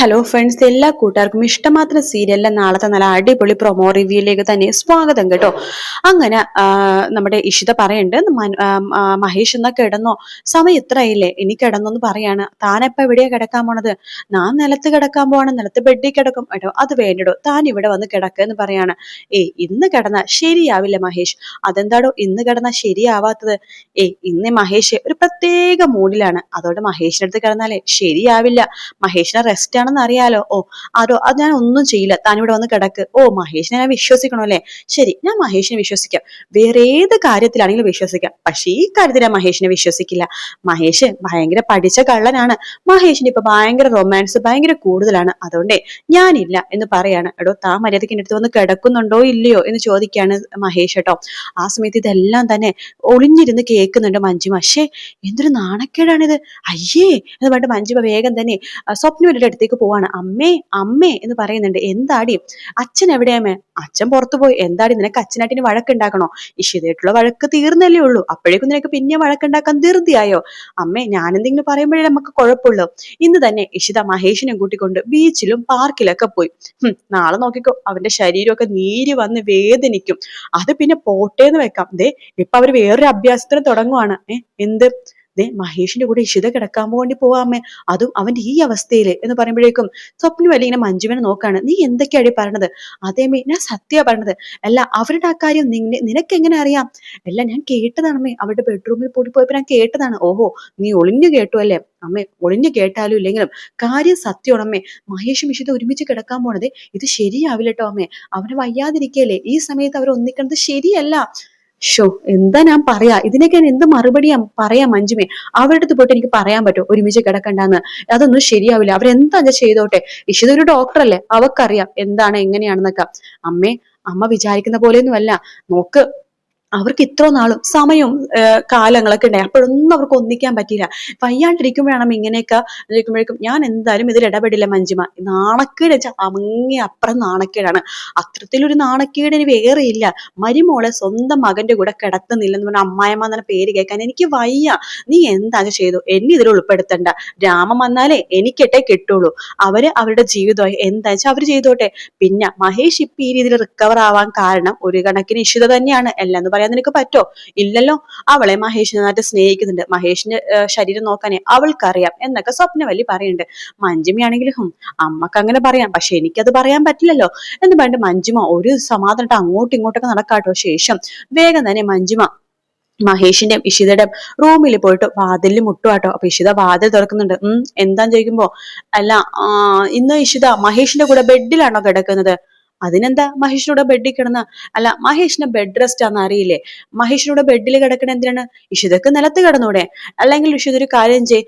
Hello friends എല്ലാ കൂട്ടുകാർക്കും ഇഷ്ടമാത്രം സീരിയലിലെ നാളത്തെ നല്ല അടിപൊളി പ്രൊമോ റിവ്യൂയിലേക്ക് തന്നെ സ്വാഗതം കേട്ടോ. അങ്ങനെ നമ്മുടെ ഇഷിത ആ, മഹേഷ് എന്നാ കിടന്നോ? സമയം ഇത്രയില്ലേ ഇനി കിടന്നോന്ന് പറയാണ്. താനെപ്പോ എവിടെയാ കിടക്കാൻ പോണത്? ഞാൻ നിലത്ത് കിടക്കാൻ പോവാണ് നിലത്ത് ബെഡിൽ കിടക്കും. കേട്ടോ അത് വേണ്ടടോ താൻ ഇവിടെ വന്ന് കിടക്കുക എന്ന് പറയാണ്. ഏ ഇന്ന് കിടന്ന ശരിയാവില്ല മഹേഷ്. അതെന്താടോ ഇന്ന് കിടന്ന ശരിയാവാത്തത്? ഏ ഇന്ന് മഹേഷ് ഒരു പ്രത്യേക മൂഡിലാണ് അതോടെ മഹേഷിനടുത്ത് കിടന്നാലേ ശരിയാവില്ല. മഹേഷിനെ റെസ്റ്റ് ആണെന്ന് അറിയാലോ? ഓ അതോ അത് ഞാൻ ഒന്നും ചെയ്യില്ല. താൻ ഇവിടെ വന്ന് കിടക്ക്. ഓ മഹേഷിനെ ഞാൻ വിശ്വസിക്കണോ അല്ലേ? ശരി ഞാൻ മഹേഷിനെ വിശ്വസിക്കാം. വേറെ ഏത് കാര്യത്തിലാണെങ്കിലും വിശ്വസിക്കാം. പക്ഷേ ഈ കാര്യത്തിൽ ഞാൻ മഹേഷിനെ വിശ്വസിക്കില്ല. മഹേഷ് ഭയങ്കര പഠിച്ച കള്ളനാണ്. മഹേഷിന് ഇപ്പൊ ഭയങ്കര റൊമാൻസ് ഭയങ്കര കൂടുതലാണ്. അതുകൊണ്ടേ ഞാനില്ല എന്ന് പറയാണ്. എടോ താ മര്യാദയ്ക്ക് എന്റെ അടുത്ത് വന്ന് കിടക്കുന്നുണ്ടോ ഇല്ലയോ എന്ന് ചോദിക്കാണ് മഹേഷ് കേട്ടോ. ആ സമയത്ത് ഇതെല്ലാം തന്നെ ഒളിഞ്ഞിരുന്ന് കേൾക്കുന്നുണ്ട് മഞ്ജിമ പക്ഷേ എന്തൊരു നാണക്കേടാണിത്. അയ്യേ എന്ന് പറഞ്ഞിട്ട് മഞ്ജുമ വേഗം തന്നെ സ്വപ്നവലിയുടെ അടുത്തേക്ക് പോവാണ്. അമ്മേ അമ്മേ എന്ന് പറയുന്നുണ്ട്. എന്താടി? അച്ഛൻ എവിടെയാമേ അച്ഛൻ പുറത്തു പോയി. എന്താടി? നിനക്ക് അച്ഛനായിട്ടിന് വഴക്കുണ്ടാക്കണോ? ഇഷിതായിട്ടുള്ള വഴക്ക് തീർന്നല്ലേ ഉള്ളൂ. അപ്പോഴേക്കും നിനക്ക് പിന്നെ വഴക്കുണ്ടാക്കാൻ ധൃതിയായോ? അമ്മേ ഞാനെന്തെങ്കിലും പറയുമ്പോഴേ നമുക്ക് കുഴപ്പമുള്ളൂ. ഇന്ന് തന്നെ ഇഷിത മഹേഷിനെ കൂട്ടിക്കൊണ്ട് ബീച്ചിലും പാർക്കിലൊക്കെ പോയി. നാളെ നോക്കിക്കോ. അവന്റെ ശരീരമൊക്കെ നീര് വന്ന് വേദനിക്കും. അത് പിന്നെ പോട്ടേന്ന് വെക്കാം. ദേ ഇപ്പൊ അവർ വേറൊരു അഭ്യാസത്തിന് തുടങ്ങുവാണ്. ഏഹ് എന്ത്? ദേ മഹേഷിന്റെ കൂടെ ഇഷിത കിടക്കാൻ വേണ്ടി പോവാമേ അതും അവന്റെ ഈ അവസ്ഥയിൽ എന്ന് പറയുമ്പോഴേക്കും സ്വപ്നം അല്ലെങ്കിൽ ഇങ്ങനെ മഞ്ജുവിനെ നോക്കാണ്. നീ എന്തൊക്കെയാടി പറഞ്ഞത് അതേമേ ഞാൻ സത്യ പറഞ്ഞത് അല്ല അവരുടെ ആ കാര്യം നിനക്ക് എങ്ങനെ അറിയാം? അല്ല ഞാൻ കേട്ടതാണമ്മേ അവരുടെ ബെഡ്റൂമിൽ പോയി പോയപ്പോ ഞാൻ കേട്ടതാണ്. ഓഹോ നീ ഒളിഞ്ഞു കേട്ടു അല്ലേ? അമ്മേ ഒളിഞ്ഞു കേട്ടാലും ഇല്ലെങ്കിലും കാര്യം സത്യമാണ് അമ്മേ. മഹേഷും ഇഷിത ഒരുമിച്ച് കിടക്കാൻ പോണത് ഇത് ശരിയാവില്ലട്ടോ അമ്മേ. അവനെ വയ്യാതിരിക്കല്ലേ? ഈ സമയത്ത് അവർ ഒന്നിക്കണത് ശരിയല്ല. ഷോ എന്താ ഞാൻ പറയാ? ഇതിനൊക്കെ ഞാൻ എന്ത് മറുപടിയാ പറയാ മഞ്ജുമേ? അവരുടെ അടുത്ത് പോയിട്ട് എനിക്ക് പറയാൻ പറ്റും. ഒരുമിച്ച് കിടക്കണ്ടെന്ന്. അതൊന്നും ശരിയാവില്ല. അവരെന്താ ചെയ്തോട്ടെ? ഇഷിത ഒരു ഡോക്ടറല്ലേ അവക്കറിയാം. എന്താണ് എങ്ങനെയാണെന്നൊക്കെ. അമ്മേ അമ്മ വിചാരിക്കുന്ന പോലെയൊന്നുമല്ല. നോക്ക് അവർക്ക് ഇത്ര നാളും സമയവും കാലങ്ങളൊക്കെ ഉണ്ടായി. അപ്പോഴൊന്നും അവർക്ക് ഒന്നിക്കാൻ പറ്റിയില്ല. വയ്യാണ്ടിരിക്കുമ്പോഴാണ് ഇങ്ങനെയൊക്കെ ഇരിക്കുമ്പോഴേക്കും ഞാൻ എന്തായാലും ഇതിൽ ഇടപെടില്ല മഞ്ജിമ. നാണക്കേട് വെച്ചാൽ അങ്ങേ അപ്പുറം നാണക്കേടാണ്. അത്തരത്തിലൊരു നാണക്കേട് ഇനി വേറെ ഇല്ല. മരുമോളെ സ്വന്തം മകന്റെ കൂടെ കിടത്തുന്നില്ലെന്ന് പറഞ്ഞ അമ്മായമ്മ എന്ന പേര് കേൾക്കാൻ എനിക്ക് വയ്യ. നീ എന്താ ചെയ്തു. എന്നെ ഇതിൽ ഉൾപ്പെടുത്തണ്ട. രാമം വന്നാലേ എനിക്കെട്ടേ കിട്ടുള്ളൂ. അവർ അവരുടെ ജീവിതമായി എന്താ വെച്ചാൽ അവർ ചെയ്തോട്ടെ. പിന്നെ മഹേഷ് ഇപ്പൊ ഈ രീതിയിൽ റിക്കവർ ആവാൻ കാരണം ഒരു കണക്കിന് ഇഷിത തന്നെയാണ്. എല്ലാം പറയാൻ നിനക്ക് പറ്റോ? ഇല്ലല്ലോ. അവളെ മഹേഷിനെ നന്നായിട്ട് സ്നേഹിക്കുന്നുണ്ട്. മഹേഷിന്റെ ശരീരം നോക്കാനേ അവൾക്കറിയാം എന്നൊക്കെ സ്വപ്നവല്ലി പറയുന്നുണ്ട്. മഞ്ജുമയാണെങ്കിലും അമ്മയ്ക്ക് അങ്ങനെ പറയാം. പക്ഷെ എനിക്കത് പറയാൻ പറ്റില്ലല്ലോ. എന്ന് പറഞ്ഞിട്ട് മഞ്ജുമ ഒരു സമാധാനമായിട്ട് അങ്ങോട്ടും ഇങ്ങോട്ടൊക്കെ നടക്കാട്ടോ ശേഷം വേഗം തന്നെ മഞ്ജുമ മഹേഷിന്റെയും ഇഷിതയുടെയും റൂമിൽ പോയിട്ട് വാതിലിൽ മുട്ടുവാട്ടോ. അപ്പൊ ഇഷിത വാതിൽ തുറക്കുന്നുണ്ട്. ഉം എന്താന്ന് ചോദിക്കുമ്പോ അല്ല ഇന്ന് ഇഷിത മഹേഷിന്റെ കൂടെ ബെഡിലാണോ കിടക്കുന്നത്? അതിനെന്താ മഹേഷിനോട് ബെഡിൽ കിടന്ന? അല്ല മഹേഷിന് ബെഡ് റെസ്റ്റ് ആണെന്ന് അറിയില്ലേ? മഹേഷിനോട് ബെഡിൽ കിടക്കണ എന്തിനാണ്? ഇഷിതക്ക് നിലത്ത് കിടന്നൂടെ. അല്ലെങ്കിൽ ഇഷിത ഒരു കാര്യം ചെയ്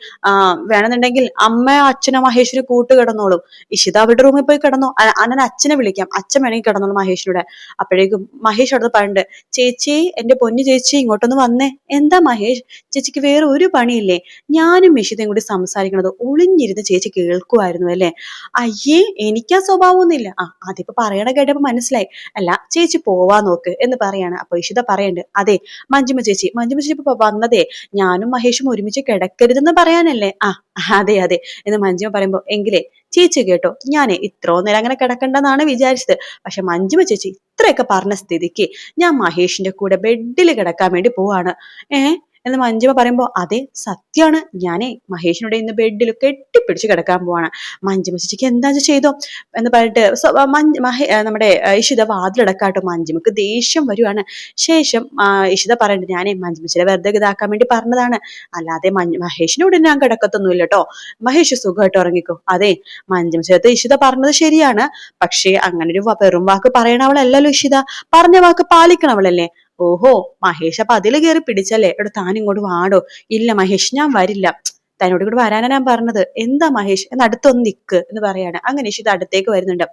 വേണമെന്നുണ്ടെങ്കിൽ അമ്മ അച്ഛനോ മഹേഷിന് കൂട്ട് കിടന്നോളും. ഇഷിത അവരുടെ റൂമിൽ പോയി കിടന്നോ? അനൻ അച്ഛനെ വിളിക്കാം. അച്ഛൻ വേണമെങ്കിൽ കിടന്നോളൂ മഹേഷിനോടെ. അപ്പോഴേക്കും മഹേഷ് അവിടെ പറഞ്ഞിട്ട് ചേച്ചി എന്റെ പൊന്നു ചേച്ചി ഇങ്ങോട്ടൊന്ന് വന്നേ. എന്താ മഹേഷ്? ചേച്ചിക്ക് വേറെ ഒരു പണിയില്ലേ? ഞാനും ഇഷിതയും കൂടി സംസാരിക്കണത് ഒളിഞ്ഞിരുന്ന് ചേച്ചി കേൾക്കുമായിരുന്നു അല്ലേ? അയ്യേ എനിക്കാ സ്വഭാവമൊന്നുമില്ല. ആ അതിപ്പോ പറയണ കേട്ടപ്പോ മനസ്സിലായി. അല്ല ചേച്ചി പോവാ നോക്ക് എന്ന് പറയാണ്. അപ്പൊ ഇഷിത പറയണ്ട് അതെ മഞ്ജുമ ചേച്ചി മഞ്ജുമ ചേച്ചി ഇപ്പൊ വന്നതേ ഞാനും മഹേഷും ഒരുമിച്ച് കിടക്കരുതെന്ന് പറയാനല്ലേ? ആ അതെ അതെ എന്ന് മഞ്ജുമ പറയുമ്പോ എങ്കിലേ ചേച്ചി കേട്ടോ ഞാനേ ഇത്രോ നേരം അങ്ങനെ കിടക്കണ്ടെന്നാണ് വിചാരിച്ചത്. പക്ഷെ മഞ്ജുമ ചേച്ചി ഇത്രയൊക്കെ പറഞ്ഞ സ്ഥിതിക്ക് ഞാൻ മഹേഷിന്റെ കൂടെ ബെഡിൽ കിടക്കാൻ വേണ്ടി പോവാണ്. ഏ? എന്ന് മഞ്ജിമ പറയുമ്പോ അതെ സത്യമാണ് ഞാനേ മഹേഷിനോട് ഇന്ന് ബെഡിൽ കെട്ടിപ്പിടിച്ച് കിടക്കാൻ പോവാണ്. മഞ്ജിമ ചേച്ചിക്ക് എന്താ ചെയ്തോ? എന്ന് പറഞ്ഞിട്ട് മഹേ നമ്മുടെ ഇഷിത വാതിലടക്കാട്ടോ മഞ്ജിമക്ക്. ദേഷ്യം വരുവാണ്. ശേഷം ഇഷിത പറയുന്നുണ്ട് ഞാനേ മഞ്ജിമച്ചിലെ വെറുതെ ഇതാക്കാൻ വേണ്ടി പറഞ്ഞതാണ്. അല്ലാതെ മഹേഷിനോട് ഞാൻ കിടക്കത്തൊന്നുമില്ല കേട്ടോ. മഹേഷ് സുഖമായിട്ട് ഉറങ്ങിക്കോ. അതെ മഞ്ജുമ ചേർത്ത് ഇഷിത പറഞ്ഞത് ശരിയാണ്. പക്ഷേ അങ്ങനെ ഒരു വെറും വാക്ക് പറയണവളല്ലല്ലോ ഇഷിത. പറഞ്ഞ വാക്ക് പാലിക്കണവളല്ലേ ഓഹോ മഹേഷ് അപ്പൊ അതിൽ കയറി പിടിച്ചല്ലേ? എടോ താൻ ഇങ്ങോട്ട് വാടോ. ഇല്ല മഹേഷ് ഞാൻ വരില്ല. തന്നോട് കൂടെ വരാനാ ഞാൻ പറഞ്ഞത്. എന്താ മഹേഷ്? എന്ന് അടുത്തൊന്ന് നിക്ക് എന്ന് പറയാണ്. അങ്ങനെ ഇഷിത അടുത്തേക്ക് വരുന്നുണ്ട്.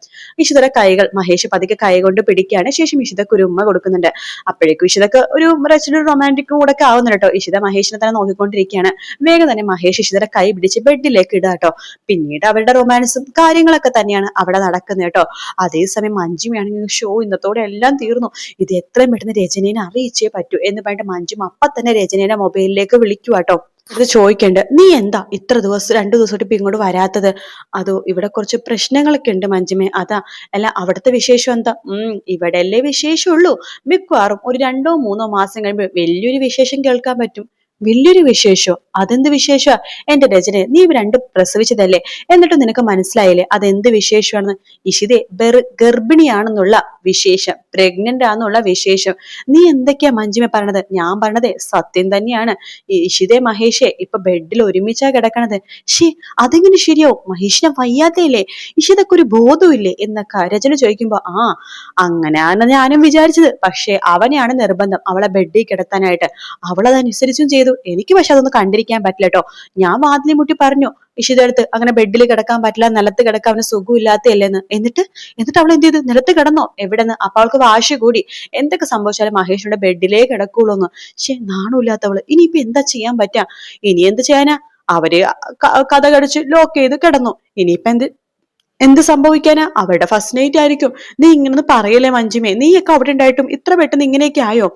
ഇഷിതയുടെ കൈകൾ മഹേഷ് പതുക്കെ കൈ കൊണ്ട് പിടിക്കുകയാണ്. ശേഷം ഇഷിതക്ക് ഒരു ഉമ്മ കൊടുക്കുന്നുണ്ട്. അപ്പോഴേക്കും ഇഷിതക്ക് ഒരു റെച്ചിനും റൊമാന്റിക്കും കൂടെ ഒക്കെ ആവുന്നുണ്ട് കേട്ടോ. ഇഷിത മഹേഷിനെ തന്നെ നോക്കിക്കൊണ്ടിരിക്കുകയാണ്. വേഗം തന്നെ മഹേഷ് ഇഷിതയുടെ കൈ പിടിച്ച് ബെഡിലേക്ക് ഇടുക കേട്ടോ. പിന്നീട് അവരുടെ റൊമാൻസും കാര്യങ്ങളൊക്കെ തന്നെയാണ് അവിടെ നടക്കുന്നത് കേട്ടോ. അതേസമയം മഞ്ജുമയാണെങ്കിൽ ഷോ ഇന്നത്തോടെ എല്ലാം തീർന്നു. ഇത് എത്രയും പെട്ടെന്ന് രചനയെ അറിയിച്ചേ പറ്റൂ എന്ന് പറഞ്ഞിട്ട് മഞ്ജും അപ്പൊ തന്നെ രചനയുടെ മൊബൈലിലേക്ക് വിളിക്കുക കേട്ടോ. ഇത് ചോദിക്കണ്ട് നീ എന്താ ഇത്ര ദിവസം രണ്ടു ദിവസമായിട്ട് ഇപ്പൊ ഇങ്ങോട്ട് വരാത്തത്? അതോ ഇവിടെ കുറച്ച് പ്രശ്നങ്ങളൊക്കെ ഉണ്ട് മഞ്ജുമേ അതാ അല്ല അവിടുത്തെ വിശേഷം എന്താ? ഉം ഇവിടെ അല്ലേ വിശേഷമുള്ളൂ. മിക്കവാറും ഒരു രണ്ടോ മൂന്നോ മാസം കഴിയുമ്പോൾ വലിയൊരു വിശേഷം കേൾക്കാൻ പറ്റും. വലിയൊരു വിശേഷോ? അതെന്ത് വിശേഷ? എന്റെ രചന നീ ഇവ രണ്ടും പ്രസവിച്ചതല്ലേ? എന്നിട്ട് നിനക്ക് മനസ്സിലായില്ലേ അതെന്ത് വിശേഷമാണെന്ന്? ഇഷിതെ ബെർ ഗർഭിണിയാണെന്നുള്ള വിശേഷം പ്രഗ്നന്റ് ആണെന്നുള്ള വിശേഷം. നീ എന്തൊക്കെയാ മഞ്ജിമ പറഞ്ഞത് ഞാൻ പറഞ്ഞത് സത്യം തന്നെയാണ്. ഇഷിതെ മഹേഷെ ഇപ്പൊ ബെഡിൽ ഒരുമിച്ചാ കിടക്കണത്. ഷി അതെങ്ങനെ ശരിയാവും? മഹേഷിനെ വയ്യാത്തയില്ലേ ഇഷിതൊക്കെ ഒരു ബോധമില്ലേ എന്നൊക്കെ രചന ചോദിക്കുമ്പോ ആ അങ്ങനെയാണ് ഞാനും വിചാരിച്ചത്. പക്ഷെ അവനെയാണ് നിർബന്ധം അവളെ ബെഡിൽ കിടത്താനായിട്ട്. അവളതനുസരിച്ചും ചെയ്തു എനിക്ക് പക്ഷെ അതൊന്നും കണ്ടിരിക്കാൻ പറ്റില്ല കേട്ടോ. ഞാൻ വാതിലി മുട്ടി പറഞ്ഞു ഇഷിതടുത്ത് അങ്ങനെ ബെഡിൽ കിടക്കാൻ പറ്റില്ല നിലത്ത് കിടക്കാൻ അവന് സുഖമില്ലാത്തയല്ലേന്ന് എന്നിട്ട് എന്നിട്ട് അവൾ എന്ത് ചെയ്തു? നിലത്ത് കിടന്നോ? എവിടെന്ന്? അപ്പൊ അവൾക്ക് വാശി കൂടി. എന്തൊക്കെ സംഭവിച്ചാലും മഹേഷിന്റെ ബെഡിലേ കിടക്കുള്ളൂ എന്ന്. പക്ഷെ നാണമില്ലാത്തവൾ. ഇനിയിപ്പൊ എന്താ ചെയ്യാൻ പറ്റാ? ഇനി എന്ത് ചെയ്യാനാ? അവർ കഥ കടിച്ച് ലോക്ക് ചെയ്ത് കിടന്നു. ഇനിയിപ്പൊ എന്ത് എന്ത് സംഭവിക്കാനാ? അവരുടെ ഫസ്റ്റ് നൈറ്റ് ആയിരിക്കും. നീ ഇങ്ങനെ പറയല്ലേ മഞ്ജിമേ? നീയൊക്കെ അവിടെ ഉണ്ടായിട്ടും ഇത്ര പെട്ടെന്ന് ഇങ്ങനെയൊക്കെ ആയോ?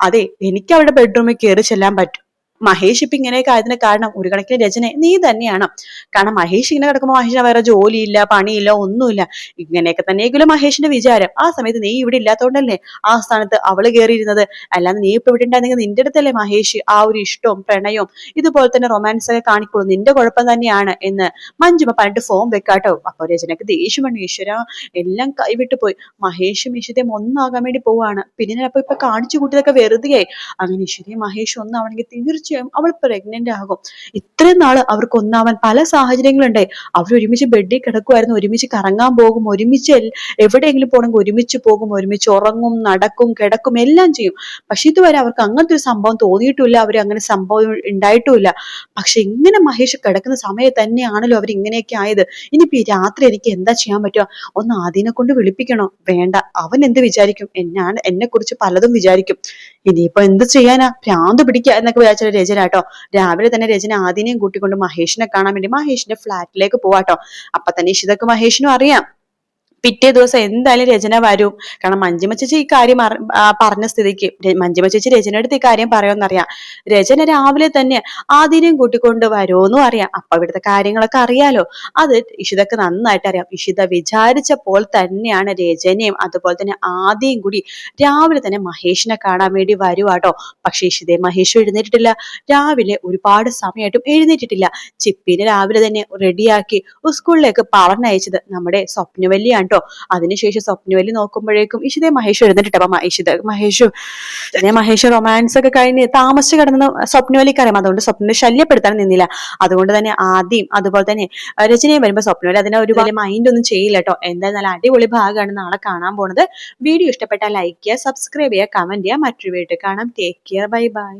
അതെ എനിക്ക് അവരുടെ ബെഡ്റൂമിൽ കയറി ചെല്ലാൻ പറ്റും. മഹേഷ് ഇപ്പൊ ഇങ്ങനെയൊക്കെ ആയതിന് കാരണം ഒരു കണക്കിന് രചന നീ തന്നെയാണ്. കാരണം മഹേഷ് ഇങ്ങനെ കിടക്കുമ്പോൾ മഹേഷിന് വേറെ ജോലിയില്ല പണിയില്ല ഒന്നുമില്ല. ഇങ്ങനെയൊക്കെ തന്നെയെങ്കിലും മഹേഷിന്റെ വിചാരം ആ സമയത്ത് നീ ഇവിടെ ഇല്ലാത്തതുകൊണ്ടല്ലേ ആ സ്ഥാനത്ത് അവൾ കയറിയിരുന്നത് അല്ലാതെ നീ ഇപ്പൊ ഇവിടെ ഉണ്ടായിരുന്നെങ്കിൽ നിന്റെ അടുത്തല്ലേ മഹേഷ് ആ ഒരു ഇഷ്ടവും പ്രണയവും ഇതുപോലെ തന്നെ റൊമാൻസ് ഒക്കെ കാണിക്കുള്ളൂ. നിന്റെ കുഴപ്പം തന്നെയാണ് എന്ന് മഞ്ജുമ പറഞ്ഞിട്ട് ഫോം വെക്കാട്ടോ. അപ്പൊ രചനക്ക് ദേഷ്യം വേണം ഈശ്വര എല്ലാം കൈവിട്ട് പോയി. മഹേഷും ഈശ്വരയും ഒന്നാകാൻ വേണ്ടി പോവാണ്. പിന്നെ അപ്പൊ ഇപ്പൊ കാണിച്ചു കൂട്ടിയതൊക്കെ വെറുതെയായി. അങ്ങനെ ഈശ്വരയും മഹേഷും ഒന്നാവണമെങ്കിൽ തീർച്ചയായും അവൾ പ്രഗ്നന്റ് ആകും. ഇത്രയും നാൾ അവർക്ക് ഒന്നാവാൻ പല സാഹചര്യങ്ങളുണ്ടായി അവർ ഒരുമിച്ച് ബെഡിൽ കിടക്കുമായിരുന്നു ഒരുമിച്ച് കറങ്ങാൻ പോകും ഒരുമിച്ച് എവിടെയെങ്കിലും പോകണമെങ്കിൽ ഒരുമിച്ച് പോകും ഒരുമിച്ച് ഉറങ്ങും നടക്കും കിടക്കും എല്ലാം ചെയ്യും. പക്ഷെ ഇതുവരെ അവർക്ക് അങ്ങനത്തെ ഒരു സംഭവം തോന്നിയിട്ടില്ല അവർ അങ്ങനെ സംഭവം ഉണ്ടായിട്ടുമില്ല പക്ഷെ ഇങ്ങനെ മഹേഷ് കിടക്കുന്ന സമയത്ത് തന്നെയാണല്ലോ അവർ ഇങ്ങനെയൊക്കെ ആയത്. ഇനിയിപ്പോ ഈ രാത്രി എനിക്ക് എന്താ ചെയ്യാൻ പറ്റുക? ഒന്ന് ആദ്യനെ കൊണ്ട് വിളിപ്പിക്കണോ. വേണ്ട അവൻ എന്ത് വിചാരിക്കും? എന്നാണ് എന്നെ കുറിച്ച് പലതും വിചാരിക്കും. ഇനിയിപ്പോ എന്ത് ചെയ്യാനാ? ഭ്രാന്ത് പിടിക്കുക എന്നൊക്കെ വിചാരിച്ച രചന കേട്ടോ രാവിലെ തന്നെ രചന ആദിനെയും കൂട്ടിക്കൊണ്ട് മഹേഷിനെ കാണാൻ വേണ്ടി മഹേഷിന്റെ ഫ്ലാറ്റിലേക്ക് പോവാട്ടോ. അപ്പൊ തന്നെ ഇഷിതക്ക് മഹേഷിനും അറിയാം. പിറ്റേ ദിവസം എന്തായാലും രചന വരും. കാരണം മഞ്ജിമ ഈ കാര്യം പറഞ്ഞ സ്ഥിതിക്ക് മഞ്ജിമ ചേച്ചി രചനയുടെ അടുത്ത് ഈ കാര്യം പറയുമെന്നറിയാം. രചന രാവിലെ തന്നെ ആദിനെയും കൂട്ടിക്കൊണ്ട് വരുമെന്നും അറിയാം. അപ്പൊ ഇവിടുത്തെ കാര്യങ്ങളൊക്കെ അറിയാലോ. അത് ഇഷിതക്ക് നന്നായിട്ട് അറിയാം. ഇഷിത വിചാരിച്ച പോൽ തന്നെയാണ് രചനയും അതുപോലെ തന്നെ ആദ്യം കൂടി രാവിലെ തന്നെ മഹേഷിനെ കാണാൻ വേണ്ടി വരുവാട്ടോ പക്ഷെ ഇഷിതയെ മഹേഷും എഴുന്നേറ്റിട്ടില്ല. രാവിലെ ഒരുപാട് സമയമായിട്ടും എഴുന്നേറ്റിട്ടില്ല. ചിപ്പിനെ രാവിലെ തന്നെ റെഡിയാക്കി സ്കൂളിലേക്ക് പറഞ്ഞയച്ചത് നമ്മുടെ സ്വപ്നവല്ലിയാണ് കേട്ടോ. അതിനുശേഷം സ്വപ്നവലി നോക്കുമ്പോഴേക്കും ഇഷിതേ മഹേഷ് എഴുന്നേറ്റിട്ട് അപ്പൊ ഇഷിത മഹേഷും മഹേഷ് റൊമാൻസ് ഒക്കെ കഴിഞ്ഞ് താമസിച്ച് കിടന്ന സ്വപ്നവലിക്ക് അറിയാം അതുകൊണ്ട് സ്വപ്നം ശല്യപ്പെടുത്താൻ നിന്നില്ല. അതുകൊണ്ട് തന്നെ ആദ്യം അതുപോലെ തന്നെ രചനയും വരുമ്പോ സ്വപ്നവലി അതിനെ ഒരു വലിയ മൈൻഡ് ഒന്നും ചെയ്യില്ല കേട്ടോ. എന്തായാലും നല്ല അടിപൊളി ഭാഗമാണ് നാളെ കാണാൻ പോണത്. വീഡിയോ ഇഷ്ടപ്പെട്ടാൽ ലൈക്ക് ചെയ്യുക സബ്സ്ക്രൈബ് ചെയ്യുക കമന്റ് ചെയ്യുക. മറ്റൊരു വീട്ടിൽ കാണാം. Take care bye bye